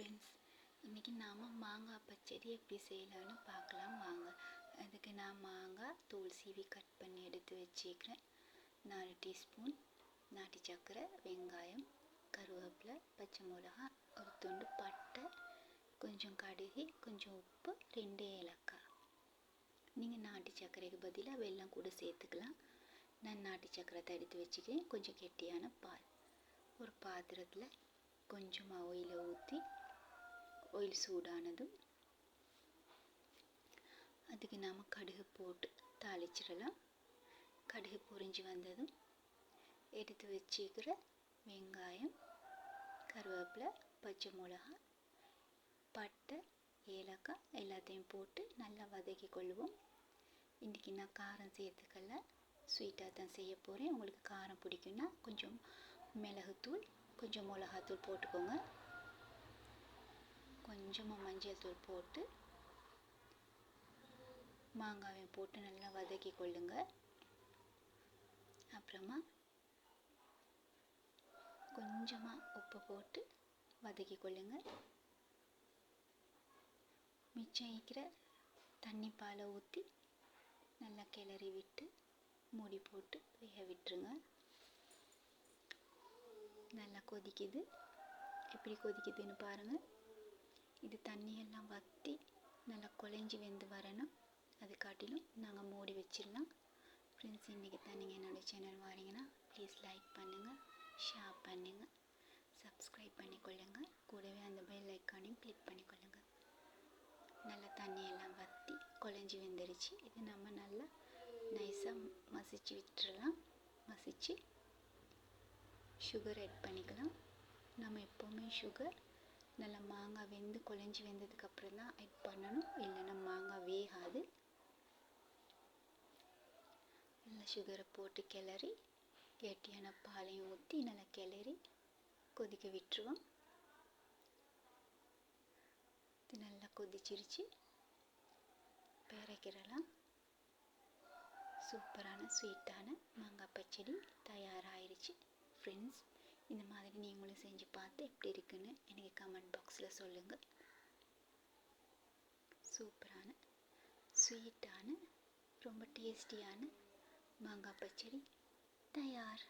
Friends இன்றைக்கி நாம் மாங்காய் பச்சடி எப்படி செய்யலான்னு பார்க்கலாம் வாங்க. அதுக்கு நான் மாங்காய் தோல் சீவி கட் பண்ணி எடுத்து வச்சுக்கிறேன். நாலு டீஸ்பூன் நாட்டு சக்கரை வெங்காயம் கருவேப்பிலை பச்சை மிளகா ஒரு துண்டு பட்டை கொஞ்சம் கடுகு கொஞ்சம் உப்பு ரெண்டு ஏலக்காய். நீங்கள் நாட்டு சர்க்கரைக்கு பதிலாக வெல்லம் கூட சேர்த்துக்கலாம். நான் நாட்டு சக்கரத்தை எடுத்து வச்சுக்கிறேன். கொஞ்சம் கெட்டியான பால். ஒரு பாத்திரத்தில் கொஞ்சமாக ஆயிலை ஊற்றி ஆயில் சூடானதும் அதுக்கு நாம் கடுகு போட்டு தாளிச்சிடலாம். கடுகு பொரிஞ்சு வந்ததும் எடுத்து வச்சுக்கிற வெங்காயம் கருவேப்பிலை பச்சை மிளகா பட்டை ஏலக்காய் எல்லாத்தையும் போட்டு நல்லா வதக்கி கொள்வோம் இன்றைக்கி நான் காரம் சேர்த்துக்கல. ஸ்வீட்டாக தான் செய்ய போகிறேன் உங்களுக்கு காரம் பிடிக்குன்னா கொஞ்சம் மிளகுத்தூள் கொஞ்சம் மிளகாத்தூள் போட்டுக்கோங்க. கொஞ்சமாக மஞ்சள் தூள் போட்டு மாங்காவையும் போட்டு நல்லா வதக்கி கொள்ளுங்க. அப்புறமா கொஞ்சமாக உப்பு போட்டு வதக்கி கொள்ளுங்க. மிச்சம் இருக்கிற தண்ணி பாலை ஊற்றி நல்லா கிளறி விட்டு மூடி போட்டு வேக விட்டுருங்க. நல்லா கொதிக்குது. எப்படி கொதிக்குதுன்னு பாருங்கள் இது தண்ணியெல்லாம் வற்றி நல்லா குழஞ்சி வெந்து வரணும். அது காட்டிலும் நாங்கள் மூடி வச்சிடலாம். ஃப்ரெண்ட்ஸ் இன்றைக்கி தான் நீங்கள் என்னோடய சேனல் வாரீங்கன்னா ப்ளீஸ் லைக் பண்ணுங்கள் ஷேர் பண்ணுங்கள் சப்ஸ்கிரைப் பண்ணிக்கொள்ளுங்கள் கூடவே அந்த பெல் ஐக்கானையும் கிளிக் பண்ணிக்கொள்ளுங்கள் நல்லா தண்ணியெல்லாம் வற்றி குழஞ்சி வெந்துருச்சு. இது நம்ம நல்லா நைஸாக மசிச்சு விட்டுறலாம். மசித்து சுகர் ஆட் பண்ணிக்கலாம். நம்ம எப்போவுமே சுகர் நல்லா மாங்காய் வெந்து குழஞ்சி வெந்ததுக்கப்புறம் தான் ஆட் பண்ணணும். இல்லைன்னா மாங்காய் வேகாது. நல்லா சுகரை போட்டு கிளறி கெட்டியான பாலையும் ஊற்றி நல்லா கிளறி கொதிக்க விட்டுருவோம். இது நல்லா கொதிச்சிருச்சு. பிறக்கிறலாம் சூப்பரான ஸ்வீட்டான மாங்காய் பச்சடி தயாராகிருச்சு ஃப்ரெண்ட்ஸ் இந்த மாதிரி நீங்களும் செஞ்சு பார்த்து எப்படி இருக்குன்னு எனக்கு கமெண்ட் பாக்ஸில் சொல்லுங்கள் சூப்பரான ஸ்வீட்டான ரொம்ப டேஸ்டியான மாங்காய் பச்சடி தயார்.